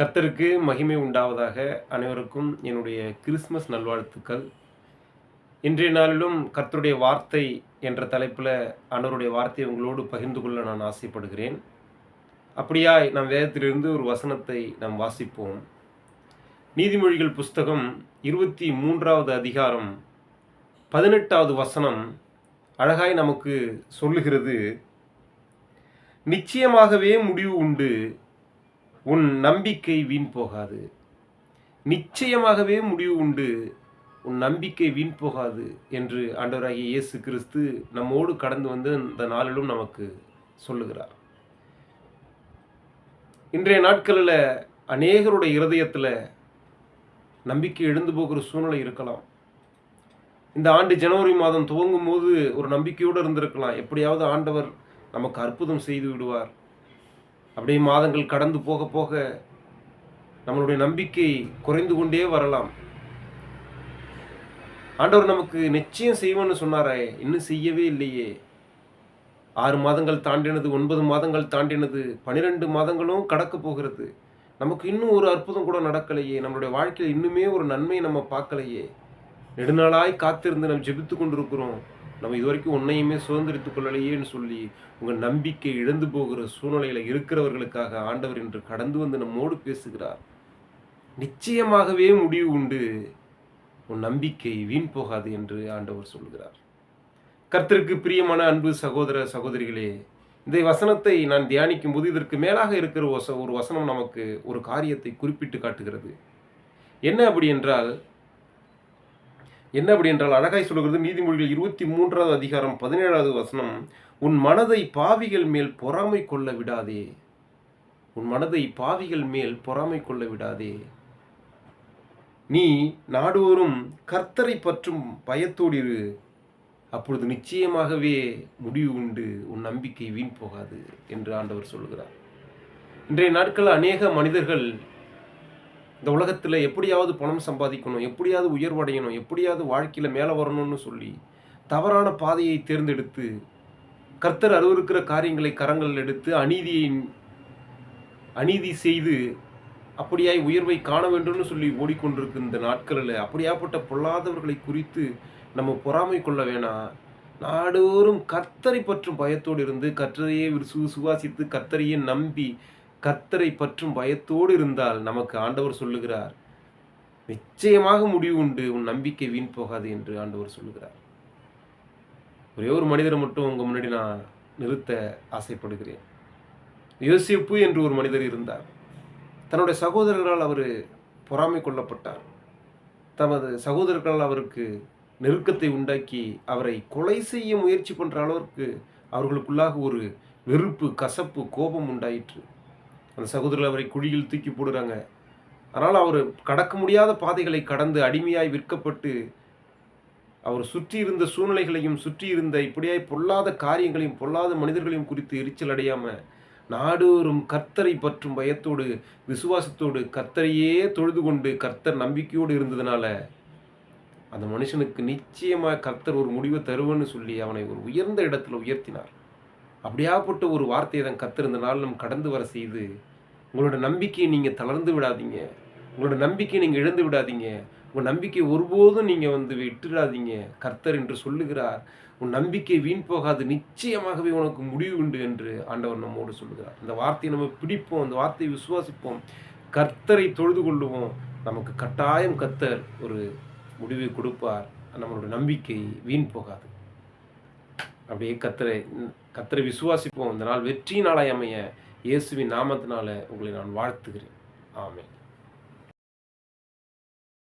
கர்த்தருக்கு மகிமை உண்டாவதாக அனைவருக்கும் என்னுடைய கிறிஸ்மஸ் நல்வாழ்த்துக்கள். இன்றைய நாளிலும் கர்த்தருடைய வார்த்தை என்ற தலைப்பில் அன்னருடைய வார்த்தையை உங்களோடு பகிர்ந்து கொள்ள நான் ஆசைப்படுகிறேன். அப்படியாய் நாம் வேதத்திலிருந்து ஒரு வசனத்தை நாம் வாசிப்போம். நீதிமொழிகள் புஸ்தகம் இருபத்தி மூன்றாவது அதிகாரம் பதினெட்டாவது வசனம் அழகாய் நமக்கு சொல்லுகிறது. நிச்சயமாகவே முடிவு உண்டு. உன் நம்பிக்கை வீண் போகாது. நிச்சயமாகவே முடிவு உண்டு. உன் நம்பிக்கை வீண் போகாது என்று ஆண்டவராகிய இயேசு கிறிஸ்து நம்மோடு கடந்து வந்து இந்த நாளிலும் நமக்கு சொல்லுகிறார். இன்றைய நாட்களில் அநேகருடைய இருதயத்தில் நம்பிக்கை எழுந்து போகிற சூழ்நிலை இருக்கலாம். இந்த ஆண்டு ஜனவரி மாதம் துவங்கும் போது ஒரு நம்பிக்கையோடு இருந்திருக்கலாம். எப்படியாவது ஆண்டவர் நமக்கு அற்புதம் செய்து விடுவார். அப்படியே மாதங்கள் கடந்து போக போக நம்மளுடைய நம்பிக்கை குறைந்து கொண்டே வரலாம். ஆண்டவர் நமக்கு நிச்சயம் செய்வோன்னு சொன்னாரே இன்னும் செய்யவே இல்லையே. ஆறு மாதங்கள் தாண்டினது ஒன்பது மாதங்கள் தாண்டினது பனிரெண்டு மாதங்களும் கடக்க போகிறது. நமக்கு இன்னும் ஒரு அற்புதம் கூட நடக்கலையே. நம்மளுடைய வாழ்க்கையில் இன்னுமே ஒரு நன்மையை நம்ம பார்க்கலையே. நெடுநாளாய் காத்திருந்து நம்ம ஜெபித்து கொண்டிருக்கிறோம். நம்ம இதுவரைக்கும் உன்னையுமே சுதந்திரித்துக் கொள்ளலையேன்னு சொல்லி உங்கள் நம்பிக்கை இழந்து போகிற சூழ்நிலையில் இருக்கிறவர்களுக்காக ஆண்டவர் இன்று கடந்து வந்து நம்மோடு பேசுகிறார். நிச்சயமாகவே முடிவு உண்டு. உன் நம்பிக்கை வீண் போகாது என்று ஆண்டவர் சொல்கிறார் கர்த்தருக்கு பிரியமான அன்பு சகோதர சகோதரிகளே இந்த வசனத்தை நான் தியானிக்கும் போது இதற்கு மேலாக இருக்கிற வச ஒரு வசனம் நமக்கு ஒரு காரியத்தை குறிப்பிட்டு காட்டுகிறது. என்ன அப்படி என்றால் என்ன அப்படி என்றால் அழகாய் சொல்கிறது நீதிமொழிகள் இருபத்தி மூன்றாவது அதிகாரம் பதினேழாவது வசனம் உன் மனதை பாவிகள் மேல் பொறாமை கொள்ள விடாதே. உன் மனதை பாவிகள் மேல் பொறாமை கொள்ள விடாதே. நீ நாடோறும் கர்த்தரை பற்றும் பயத்தோடிரு அப்பொழுது நிச்சயமாகவே முடிவு உண்டு உன் நம்பிக்கை வீண் போகாது என்று ஆண்டவர் சொல்கிறார் இன்றைய நாட்கள் அநேக மனிதர்கள் இந்த உலகத்தில் எப்படியாவது பணம் சம்பாதிக்கணும் எப்படியாவது உயர்வடையணும் எப்படியாவது வாழ்க்கையில் மேலே வரணும்னு சொல்லி தவறான பாதையை தேர்ந்தெடுத்து கர்த்தர் அருவருக்கிற காரியங்களை கரங்கள் எடுத்து அநீதியை அநீதி செய்து அப்படியாய் உயர்வை காண வேண்டும்னு சொல்லி ஓடிக்கொண்டிருக்கு இந்த நாட்களில் அப்படியாப்பட்ட பொல்லாதவர்களை குறித்து நம்ம பொறாமை கொள்ள வேணாம் நாடோறும் கர்த்தரை பற்றும் பயத்தோடு இருந்து கர்த்தரையே சு சுவாசித்து கர்த்தரையே நம்பி கர்த்தரை பற்றும் பயத்தோடு இருந்தால் நமக்கு ஆண்டவர் சொல்லுகிறார் நிச்சயமாக முடிவு உண்டு உன் நம்பிக்கை வீண் போகாது என்று ஆண்டவர் சொல்லுகிறார். ஒரே ஒரு மனிதரை மட்டும் உங்கள் முன்னாடி நான் நிறுத்த ஆசைப்படுகிறேன். யோசிப்பு என்று ஒரு மனிதர் இருந்தார். தன்னுடைய சகோதரர்களால் அவர் பொறாமை கொள்ளப்பட்டார் தமது சகோதரர்களால் அவருக்கு நெருக்கத்தை உண்டாக்கி அவரை கொலை செய்ய முயற்சி பண்ணுற அளவிற்கு அவர்களுக்குள்ளாக ஒரு வெறுப்பு கசப்பு கோபம் உண்டாயிற்று. அந்த சகோதரர்கள் அவரை குழியில் தூக்கி போடுறாங்க. அதனால் அவர் கடக்க முடியாத பாதைகளை கடந்து அடிமையாய் விற்கப்பட்டு அவர் சுற்றி இருந்த சூழ்நிலைகளையும் சுற்றி இருந்த இப்படியாய் பொல்லாத காரியங்களையும் பொல்லாத மனிதர்களையும் குறித்து எரிச்சல் அடையாமல் நாடோறும் கர்த்தரை பற்றும் பயத்தோடு விசுவாசத்தோடு கர்த்தரையே தொழுது கொண்டு கர்த்தர் நம்பிக்கையோடு இருந்ததுனால அந்த மனுஷனுக்கு நிச்சயமாக கர்த்தர் ஒரு முடிவை தருவன்னு சொல்லி அவனை ஒரு உயர்ந்த இடத்துல உயர்த்தினார். அப்படியாப்பட்ட ஒரு வார்த்தையை தான் கத்திருந்த நாள் நம் கடந்து வர செய்து உங்களோட நம்பிக்கையை நீங்கள் தளர்ந்து விடாதீங்க. உங்களோட நம்பிக்கையை நீங்கள் இழந்து விடாதீங்க. உங்கள் நம்பிக்கை ஒருபோதும் நீங்கள் வந்து விட்டுடாதீங்க கர்த்தர் என்று சொல்லுகிறார் உன் நம்பிக்கை வீண் போகாது. நிச்சயமாகவே உனக்கு முடிவு உண்டு என்று ஆண்டவர் நம்மோடு சொல்லுகிறார். இந்த வார்த்தையை நம்ம பிடிப்போம் அந்த வார்த்தையை விசுவாசிப்போம். கர்த்தரை தொழுது கொள்ளுவோம். நமக்கு கட்டாயம் கர்த்தர் ஒரு முடிவை கொடுப்பார். நம்மளோட நம்பிக்கை வீண் போகாது. அப்படியே கத்தரை கத்தரை விசுவாசிப்போம் இந்த நாள் வெற்றி நாளாய் அமைய இயேசுவின் நாமத்தினால உங்களை நான் வாழ்த்துகிறேன். ஆமேன்.